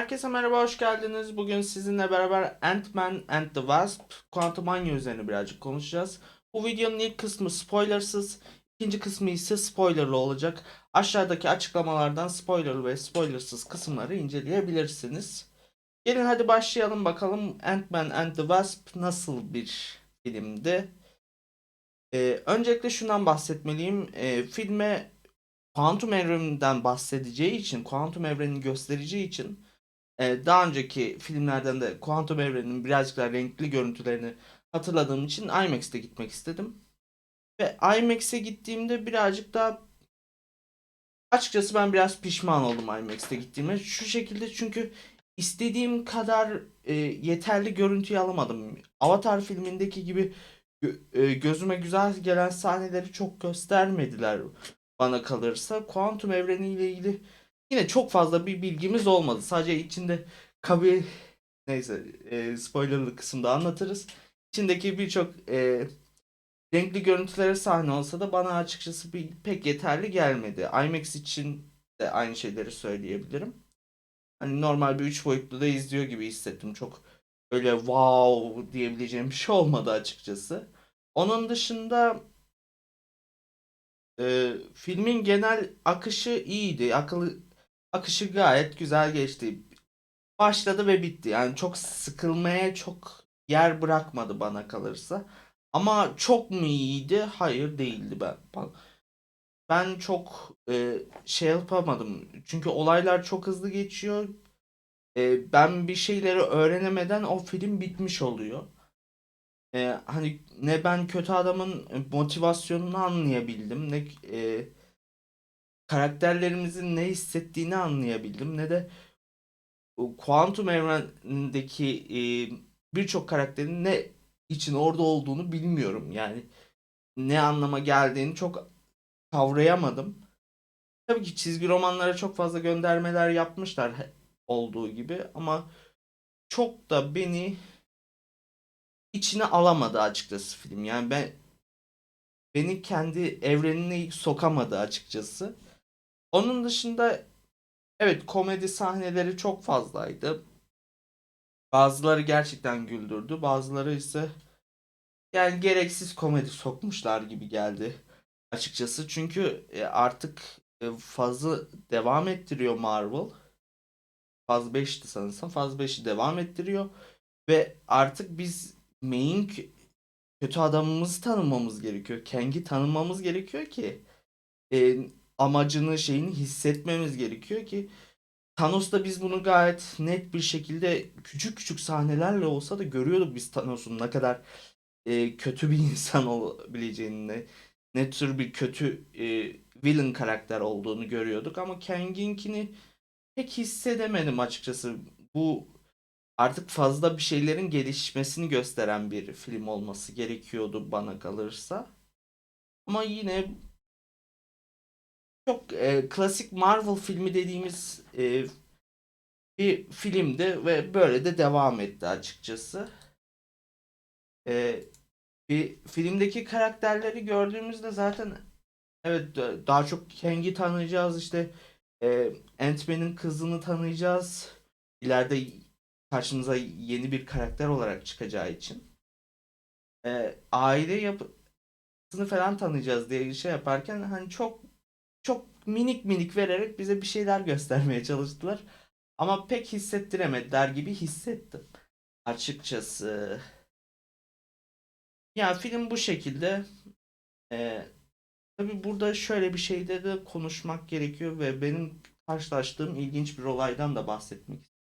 Herkese merhaba, hoş geldiniz. Bugün sizinle beraber Ant-Man and the Wasp, Quantumania üzerine birazcık konuşacağız. Bu videonun ilk kısmı spoilersız, ikinci kısmı ise spoilerlı olacak. Aşağıdaki açıklamalardan spoiler ve spoilersız kısımları inceleyebilirsiniz. Gelin hadi başlayalım bakalım Ant-Man and the Wasp nasıl bir filmdi? Ee, öncelikle şundan bahsetmeliyim. Ee, filme kuantum evreninden bahsedeceği için, kuantum evrenini göstereceği için e, daha önceki filmlerden de kuantum evreninin birazcık daha renkli görüntülerini hatırladığım için IMAX'te gitmek istedim. Ve IMAX'e gittiğimde birazcık daha açıkçası ben biraz pişman oldum IMAX'te gittiğime. Şu şekilde çünkü istediğim kadar e, yeterli görüntüyü alamadım. Avatar filmindeki gibi e, gözüme güzel gelen sahneleri çok göstermediler bana kalırsa. Kuantum evreniyle ilgili yine çok fazla bir bilgimiz olmadı. Sadece içinde kabi neyse e, spoilerlı kısımda anlatırız. İçindeki birçok e, renkli görüntülere sahne olsa da bana açıkçası bir, pek yeterli gelmedi. IMAX için de aynı şeyleri söyleyebilirim. Hani normal bir 3 boyutlu da izliyor gibi hissettim. Çok öyle wow diyebileceğim bir şey olmadı açıkçası. Onun dışında e, filmin genel akışı iyiydi. Akıllı akışı gayet güzel geçti. Başladı ve bitti. Yani çok sıkılmaya çok yer bırakmadı bana kalırsa. Ama çok mu iyiydi? Hayır değildi ben. Ben çok e, şey yapamadım. Çünkü olaylar çok hızlı geçiyor. E, ben bir şeyleri öğrenemeden o film bitmiş oluyor. E, hani ne ben kötü adamın motivasyonunu anlayabildim, ne e, karakterlerimizin ne hissettiğini anlayabildim, ne de kuantum evrendeki e, birçok karakterin ne için orada olduğunu bilmiyorum. Yani ne anlama geldiğini çok kavrayamadım. Tabii ki çizgi romanlara çok fazla göndermeler yapmışlar olduğu gibi ama çok da beni içine alamadı açıkçası film. Yani ben beni kendi evrenine sokamadı açıkçası. Onun dışında evet komedi sahneleri çok fazlaydı. Bazıları gerçekten güldürdü, bazıları ise yani gereksiz komedi sokmuşlar gibi geldi açıkçası. Çünkü e, artık e, fazla devam ettiriyor Marvel. Faz 5'ti sanırsam. Faz 5'i devam ettiriyor. Ve artık biz main kö- kötü adamımızı tanımamız gerekiyor. Kang'i tanımamız gerekiyor ki e, amacını şeyini hissetmemiz gerekiyor ki Thanos'ta biz bunu gayet net bir şekilde küçük küçük sahnelerle olsa da görüyorduk biz Thanos'un ne kadar e, kötü bir insan olabileceğini, ne, tür bir kötü e, villain karakter olduğunu görüyorduk ama Kang'inkini pek hissedemedim açıkçası. Bu artık fazla bir şeylerin gelişmesini gösteren bir film olması gerekiyordu bana kalırsa. Ama yine çok e, klasik Marvel filmi dediğimiz e, bir filmdi ve böyle de devam etti açıkçası. E, bir filmdeki karakterleri gördüğümüzde zaten evet da- daha çok Kang'i tanıyacağız işte e, Ant-Man'in kızını tanıyacağız. İleride karşımıza yeni bir karakter olarak çıkacağı için. E, aile yapısını falan tanıyacağız diye şey yaparken hani çok minik minik vererek bize bir şeyler göstermeye çalıştılar. Ama pek hissettiremediler gibi hissettim. Açıkçası. Ya film bu şekilde. Ee, tabii burada şöyle bir şeyde de konuşmak gerekiyor ve benim karşılaştığım ilginç bir olaydan da bahsetmek istiyorum.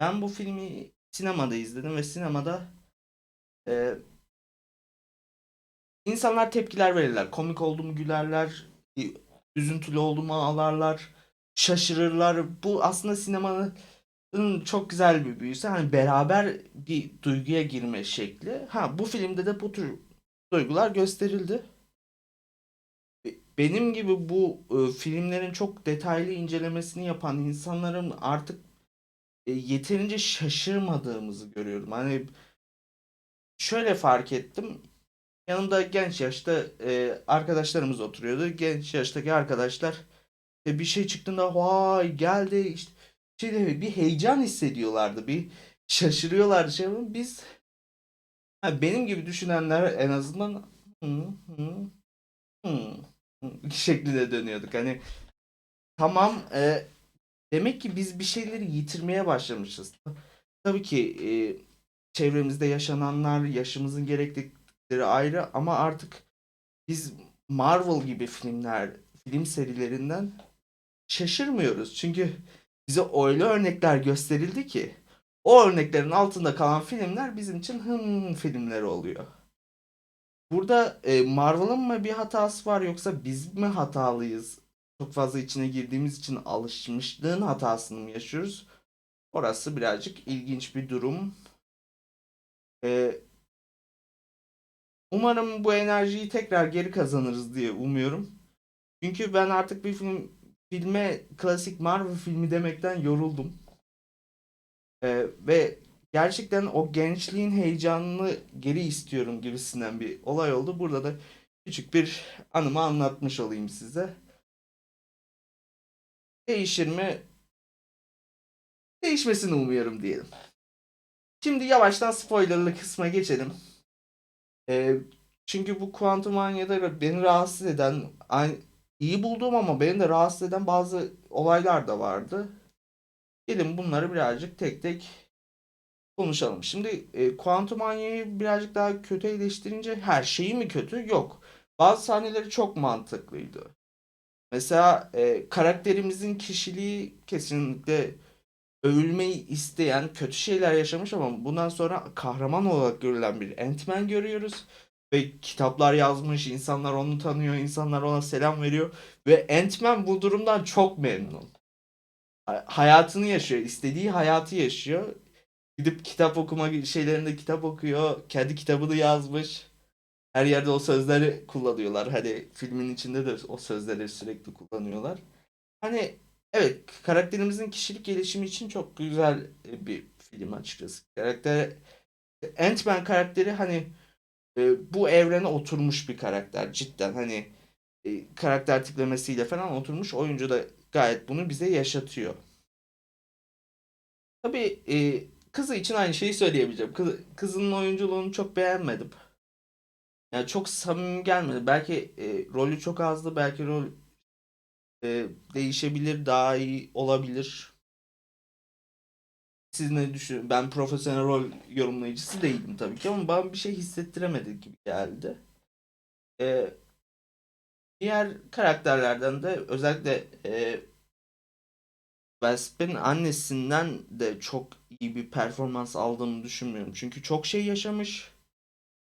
Ben bu filmi sinemada izledim ve sinemada e, insanlar tepkiler verirler. Komik oldu mu gülerler, üzüntülü oldu mu ağlarlar, şaşırırlar. Bu aslında sinemanın çok güzel bir büyüsü. Hani beraber bir duyguya girme şekli. Ha bu filmde de bu tür duygular gösterildi. Be- Benim gibi bu e, filmlerin çok detaylı incelemesini yapan insanların artık e, yeterince şaşırmadığımızı görüyorum. Hani şöyle fark ettim. Yanımda genç yaşta e, arkadaşlarımız oturuyordu. Genç yaştaki arkadaşlar e, bir şey çıktığında vay geldi işte şey değil, bir heyecan hissediyorlardı. Bir şaşırıyorlardı şey ama biz ha, benim gibi düşünenler en azından hı, şeklinde dönüyorduk. Hani tamam e, demek ki biz bir şeyleri yitirmeye başlamışız. Tabii ki e, çevremizde yaşananlar, yaşımızın gerektirdikleri ayrı ama artık biz Marvel gibi filmler, film serilerinden şaşırmıyoruz. Çünkü bize öyle örnekler gösterildi ki o örneklerin altında kalan filmler bizim için hım filmleri oluyor. Burada e, Marvel'ın mı bir hatası var yoksa biz mi hatalıyız? Çok fazla içine girdiğimiz için alışmışlığın hatasını mı yaşıyoruz? Orası birazcık ilginç bir durum. E, umarım bu enerjiyi tekrar geri kazanırız diye umuyorum. Çünkü ben artık bir film filme klasik Marvel filmi demekten yoruldum. Ee, ve gerçekten o gençliğin heyecanını geri istiyorum gibisinden bir olay oldu. Burada da küçük bir anımı anlatmış olayım size. Değişir mi? Değişmesini umuyorum diyelim. Şimdi yavaştan spoilerlı kısma geçelim. Ee, çünkü bu Quantum Mania'da beni rahatsız eden, aynı, iyi bulduğum ama beni de rahatsız eden bazı olaylar da vardı. Gelin bunları birazcık tek tek konuşalım. Şimdi e, Quantum Mania'yı birazcık daha kötü eleştirince her şeyi mi kötü? Yok. Bazı sahneleri çok mantıklıydı. Mesela e, karakterimizin kişiliği kesinlikle övülmeyi isteyen, kötü şeyler yaşamış ama bundan sonra kahraman olarak görülen bir Ant-Man görüyoruz. Ve kitaplar yazmış, insanlar onu tanıyor, insanlar ona selam veriyor. Ve Ant-Man bu durumdan çok memnun. Ha- Hayatını yaşıyor, istediği hayatı yaşıyor. Gidip kitap okuma şeylerinde kitap okuyor, kendi kitabını yazmış. Her yerde o sözleri kullanıyorlar. Hani filmin içinde de o sözleri sürekli kullanıyorlar. Hani evet karakterimizin kişilik gelişimi için çok güzel bir film açıkçası. Karakter Ant-Man karakteri hani e, bu evrene oturmuş bir karakter cidden hani e, karakter tiplemesiyle falan oturmuş oyuncu da gayet bunu bize yaşatıyor. Tabii e, kızı için aynı şeyi söyleyebileceğim. Kız, kızının oyunculuğunu çok beğenmedim. Yani çok samimi gelmedi. Belki e, rolü çok azdı. Belki rol e, değişebilir, daha iyi olabilir. Siz ne düşün? Ben profesyonel rol yorumlayıcısı değilim tabii ki ama bana bir şey hissettiremedi gibi geldi. E, diğer karakterlerden de özellikle e, Vesper'in annesinden de çok iyi bir performans aldığını düşünmüyorum. Çünkü çok şey yaşamış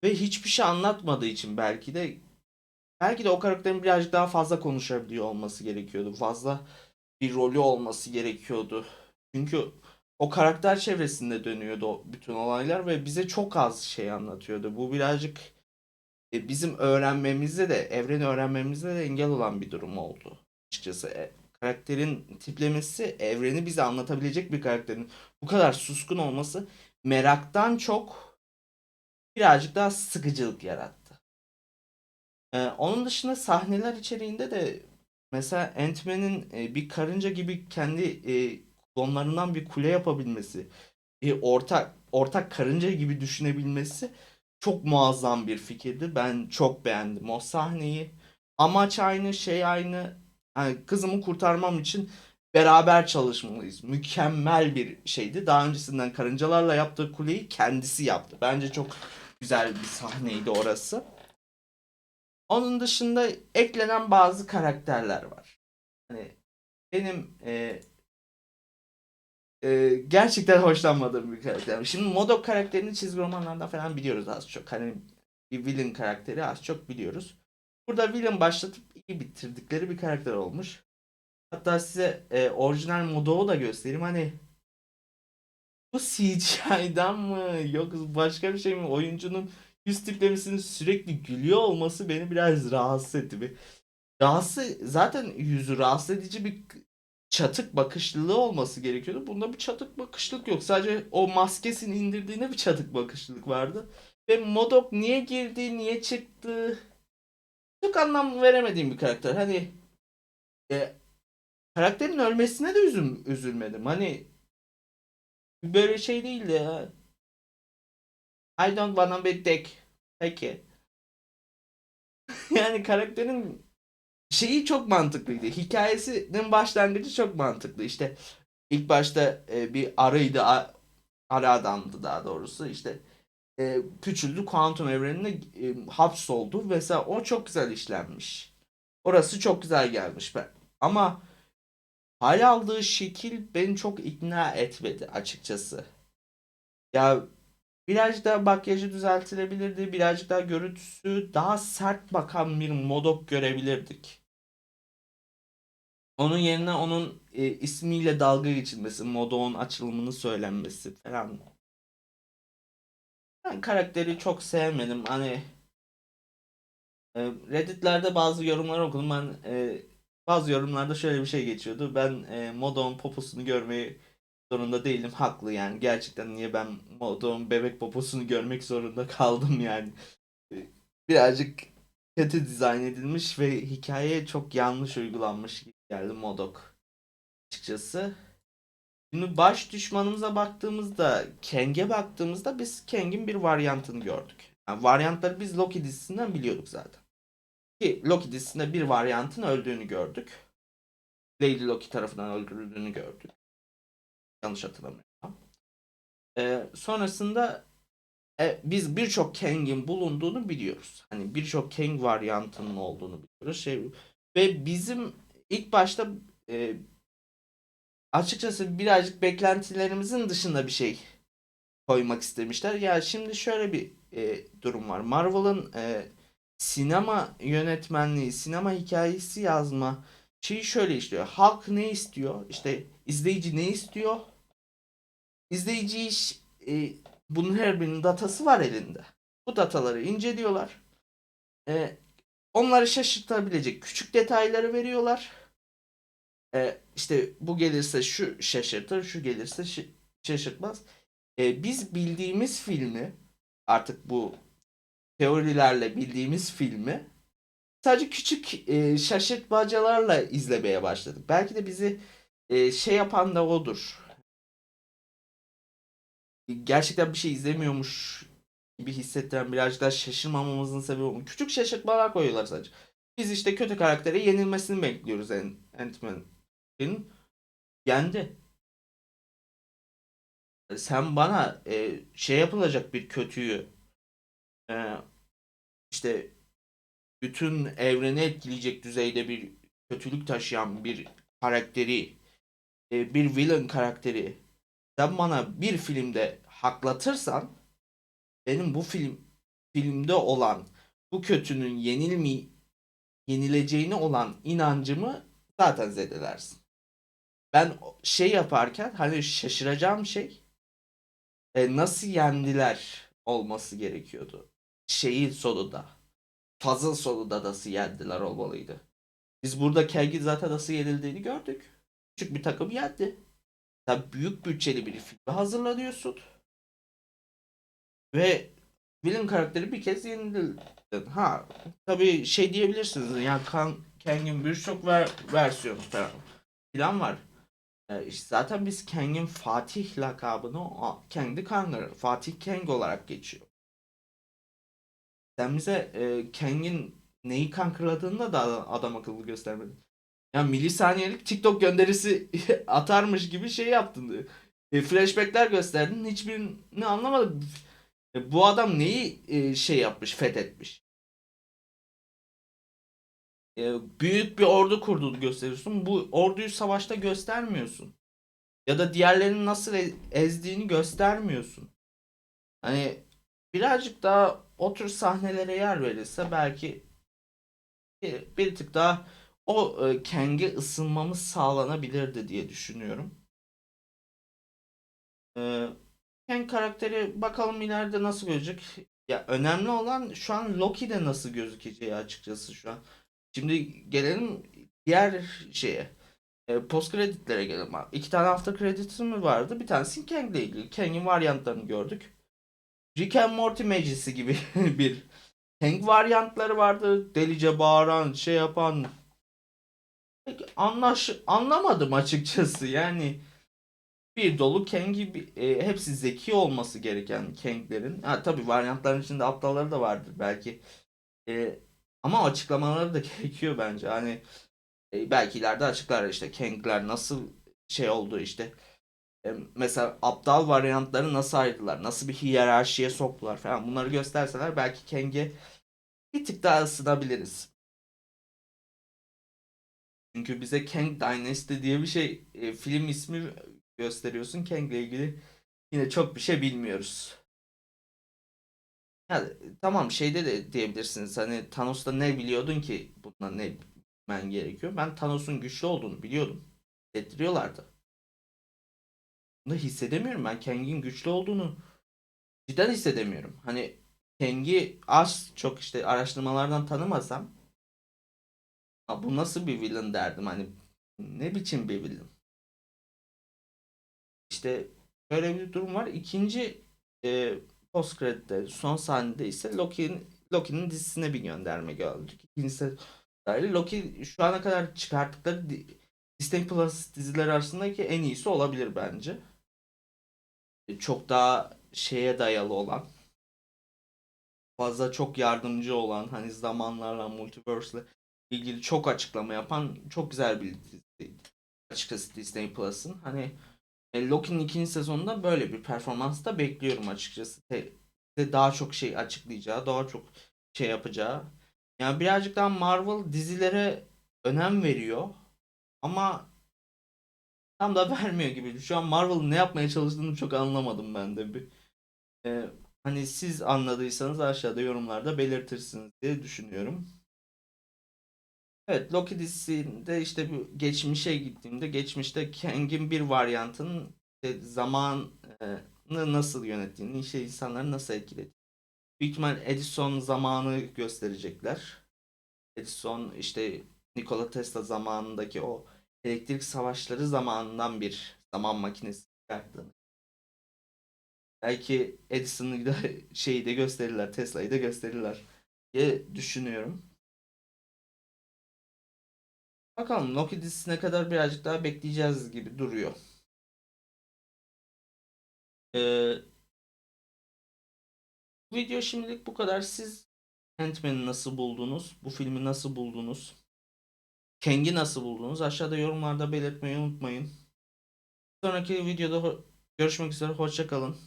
ve hiçbir şey anlatmadığı için belki de belki de o karakterin birazcık daha fazla konuşabiliyor olması gerekiyordu. Fazla bir rolü olması gerekiyordu. Çünkü o karakter çevresinde dönüyordu bütün olaylar ve bize çok az şey anlatıyordu. Bu birazcık e, bizim öğrenmemize de, evreni öğrenmemize de engel olan bir durum oldu. Açıkçası E, karakterin tiplemesi, evreni bize anlatabilecek bir karakterin bu kadar suskun olması meraktan çok birazcık daha sıkıcılık yarattı. Ee, onun dışında sahneler içeriğinde de mesela Ant-Man'in e, bir karınca gibi kendi e, klonlarından bir kule yapabilmesi, bir ortak ortak karınca gibi düşünebilmesi çok muazzam bir fikirdi. Ben çok beğendim o sahneyi. Amaç aynı, şey aynı. Yani kızımı kurtarmam için beraber çalışmalıyız. Mükemmel bir şeydi. Daha öncesinden karıncalarla yaptığı kuleyi kendisi yaptı. Bence çok güzel bir sahneydi orası. Onun dışında eklenen bazı karakterler var. Hani benim e, e, gerçekten hoşlanmadığım bir karakter. Şimdi Modok karakterini çizgi romanlardan falan biliyoruz az çok. Hani bir villain karakteri az çok biliyoruz. Burada villain başlatıp iyi bitirdikleri bir karakter olmuş. Hatta size e, orijinal Modok'u da göstereyim. Hani bu CGI'dan mı yoksa başka bir şey mi? Oyuncunun yüz tiplemesinin sürekli gülüyor olması beni biraz rahatsız etti. Bir rahatsız zaten yüzü rahatsız edici bir çatık bakışlılığı olması gerekiyordu. Bunda bir çatık bakışlık yok. Sadece o maskesini indirdiğinde bir çatık bakışlılık vardı. Ve Modok niye girdi, niye çıktı? Çok anlam veremediğim bir karakter. Hani e, karakterin ölmesine de üzüm, üzülmedim. Hani böyle şey değildi ya. I don't wanna be dick. Peki. yani karakterin şeyi çok mantıklıydı. Hikayesinin başlangıcı çok mantıklı. İşte ilk başta e, bir arıydı. a- Arı adamdı daha doğrusu. İşte e, küçüldü. Kuantum evrenine e, hapsoldu. Mesela o çok güzel işlenmiş. Orası çok güzel gelmiş. Ben. Ama hal aldığı şekil beni çok ikna etmedi açıkçası. Ya birazcık daha makyajı düzeltilebilirdi. Birazcık daha görüntüsü daha sert bakan bir modok görebilirdik. Onun yerine onun e, ismiyle dalga geçilmesi, Modok'un açılımını söylenmesi falan. Ben karakteri çok sevmedim. Hani e, Reddit'lerde bazı yorumlar okudum. Ben e, bazı yorumlarda şöyle bir şey geçiyordu. Ben e, Modok'un poposunu görmeyi zorunda değilim. Haklı yani. Gerçekten niye ben Modok'un bebek poposunu görmek zorunda kaldım yani. E, Birazcık kötü dizayn edilmiş ve hikayeye çok yanlış uygulanmış gibi geldi Modok açıkçası. Şimdi baş düşmanımıza baktığımızda, Kang'e baktığımızda biz Kang'in bir varyantını gördük. Yani varyantları biz Loki dizisinden biliyorduk zaten. Ki Loki dizisinde bir varyantın öldüğünü gördük. Lady Loki tarafından öldürüldüğünü gördük. Yanlış hatırlamıyorsam. Ee, sonrasında e, biz birçok Kang'in bulunduğunu biliyoruz. Hani birçok Kang varyantının olduğunu biliyoruz. Şey, ve bizim ilk başta e, açıkçası birazcık beklentilerimizin dışında bir şey koymak istemişler. Ya şimdi şöyle bir e, durum var. Marvel'ın e, sinema yönetmenliği, sinema hikayesi yazma şeyi şöyle işliyor. Halk ne istiyor? İşte izleyici ne istiyor? İzleyici iş e, bunun her birinin datası var elinde. Bu dataları inceliyorlar. E, onları şaşırtabilecek küçük detayları veriyorlar. E, işte bu gelirse şu şaşırtır, şu gelirse şaşırtmaz. E, biz bildiğimiz filmi artık bu teorilerle bildiğimiz filmi sadece küçük e, şaşırtmacalarla izlemeye başladık. Belki de bizi e, şey yapan da odur. Gerçekten bir şey izlemiyormuş gibi hissettiren birazcık daha şaşırmamamızın sebebi bu. Küçük şaşırtmalar koyuyorlar sadece. Biz işte kötü karaktere yenilmesini bekliyoruz Ant- Ant-Man'in. Yendi. Sen bana e, şey yapılacak bir kötüyü e, işte bütün evreni etkileyecek düzeyde bir kötülük taşıyan bir karakteri, e, bir villain karakteri sen bana bir filmde haklatırsan benim bu film filmde olan bu kötünün yenilmi yenileceğine olan inancımı zaten zedelersin. Ben şey yaparken hani şaşıracağım şey e, nasıl yendiler olması gerekiyordu. Şeyin sonunda. Puzzle sonunda nasıl yendiler olmalıydı. Biz burada Kang'in zaten nasıl yenildiğini gördük. Küçük bir takım yendi. Sen büyük bütçeli bir film hazırlanıyorsun. Ve villain karakteri bir kez yenildin. Ha tabii şey diyebilirsiniz. Yani Kang, Kang'in birçok ver, versiyonu falan, falan var. Ee, işte zaten biz Kang'in Fatih lakabını Kang'di Kang'ı Fatih Kang olarak geçiyor. Sen bize e, Kang'in neyi kankırladığını da adam akıllı göstermedin. Ya milisaniyelik TikTok gönderisi atarmış gibi şey yaptın. E, flashbackler gösterdin. Hiçbirini anlamadım. E, bu adam neyi e, şey yapmış, fethetmiş? E, büyük bir ordu kurduğunu gösteriyorsun. Bu orduyu savaşta göstermiyorsun. Ya da diğerlerinin nasıl e- ezdiğini göstermiyorsun. Hani birazcık daha o tür sahnelere yer verilse belki bir, bir tık daha o e, Kang'e ısınmamız sağlanabilirdi diye düşünüyorum. E, Kang karakteri bakalım ileride nasıl gözecek. Ya önemli olan şu an Loki'de nasıl gözükeceği açıkçası şu an. Şimdi gelelim diğer şeye. E, post kreditlere gelelim. İki tane after credit'im mi vardı? Bir tanesi Kang'le ilgili. Kang'in varyantlarını gördük. Rick and Morty meclisi gibi bir Kang varyantları vardı. Delice bağıran, şey yapan, pek anlaş anlamadım açıkçası. Yani bir dolu Kang'i bir- e, hepsi zeki olması gereken Kang'lerin. Ha tabii varyantların içinde aptalları da vardır belki. E, ama açıklamaları da gerekiyor bence. Hani e, belki ileride açıklar işte Kang'ler nasıl şey oldu işte. E, mesela aptal varyantları nasıl ayırdılar? Nasıl bir hiyerarşiye soktular falan. Bunları gösterseler belki Kang'e bir tık daha ısınabiliriz. Çünkü bize Kang Dynasty diye bir şey e, film ismi gösteriyorsun. Kang'le ilgili yine çok bir şey bilmiyoruz. Ya, tamam şeyde de diyebilirsiniz hani Thanos'ta ne biliyordun ki bundan ne bilmen gerekiyor. Ben Thanos'un güçlü olduğunu biliyordum. Hissettiriyorlardı. Bunu hissedemiyorum ben Kang'in güçlü olduğunu cidden hissedemiyorum. Hani Kang'i az çok işte araştırmalardan tanımasam "Ha, bu nasıl bir villain derdim hani ne biçim bir villain. İşte böyle bir durum var. İkinci e, post credit'te son sahnede ise Loki'nin Loki'nin dizisine bir gönderme gördük. İkincisi dair Loki şu ana kadar çıkarttıkları di- Disney Plus dizileri arasındaki en iyisi olabilir bence. E, Çok daha şeye dayalı olan, fazla çok yardımcı olan, hani zamanlarla, multiverse'le ilgili çok açıklama yapan çok güzel bir diziydi. Açıkçası Disney Plus'ın. Hani e, Loki'nin ikinci sezonunda böyle bir performans da bekliyorum açıkçası. De daha çok şey açıklayacağı, daha çok şey yapacağı. Yani birazcık daha Marvel dizilere önem veriyor. Ama tam da vermiyor gibi. Şu an Marvel'ın ne yapmaya çalıştığını çok anlamadım ben de bir. E, hani siz anladıysanız aşağıda yorumlarda belirtirsiniz diye düşünüyorum. Evet Loki dizisinde işte bu geçmişe gittiğimde geçmişte Kang'in bir varyantının işte zamanı nasıl yönettiğini, işte insanları nasıl etkilediğini. Büyük ihtimal Edison zamanı gösterecekler. Edison işte Nikola Tesla zamanındaki o elektrik savaşları zamanından bir zaman makinesi çıkarttığını. Belki Edison'ı da şeyi de gösterirler, Tesla'yı da gösterirler diye düşünüyorum. Bakalım Loki dizisine kadar birazcık daha bekleyeceğiz gibi duruyor. Ee, bu video şimdilik bu kadar. Siz Ant-Man'i nasıl buldunuz? Bu filmi nasıl buldunuz? Kang'i nasıl buldunuz? Aşağıda yorumlarda belirtmeyi unutmayın. Sonraki videoda görüşmek üzere. Hoşça kalın.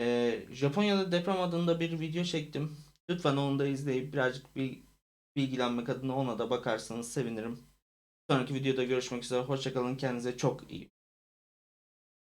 Ee, Japonya'da deprem adında bir video çektim. Lütfen onu da izleyip birazcık bir bilgilenmek adına ona da bakarsanız sevinirim. Sonraki videoda görüşmek üzere. Hoşça kalın. Kendinize çok iyi